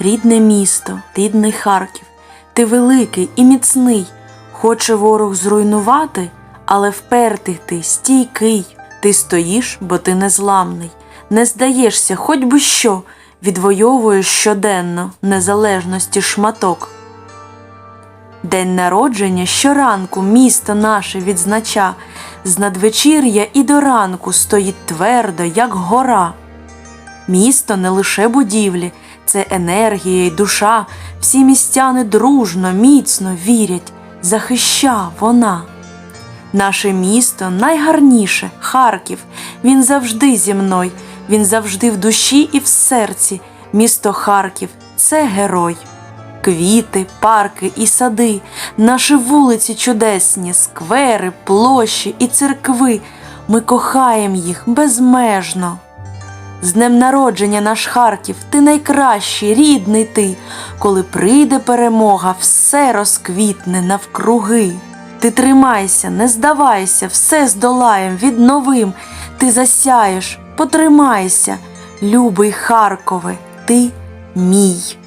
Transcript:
рідне місто, рідний Харків. Ти великий і міцний. Хоче ворог зруйнувати, але впертий ти, стійкий. Ти стоїш, бо ти незламний. Не здаєшся, хоч би що, відвоюєш щоденно незалежності шматок. День народження щоранку місто наше відзнача, з надвечір'я і до ранку стоїть твердо, як гора. Місто не лише будівлі, це енергія й душа. Всі містяни дружно, міцно вірять, захища вона. Наше місто найгарніше, Харків. Він завжди зі мною, він завжди в душі і в серці. Місто Харків це герой. Квіти, парки і сади, наші вулиці чудесні, сквери, площі і церкви. Ми кохаємо їх безмежно. З днем народження наш Харків, ти найкращий, рідний ти. Коли прийде перемога, все розквітне навкруги. Ти тримайся, не здавайся, все здолаєм, відновим. Ти засяєш, потримайся, любий Харкове, ти мій.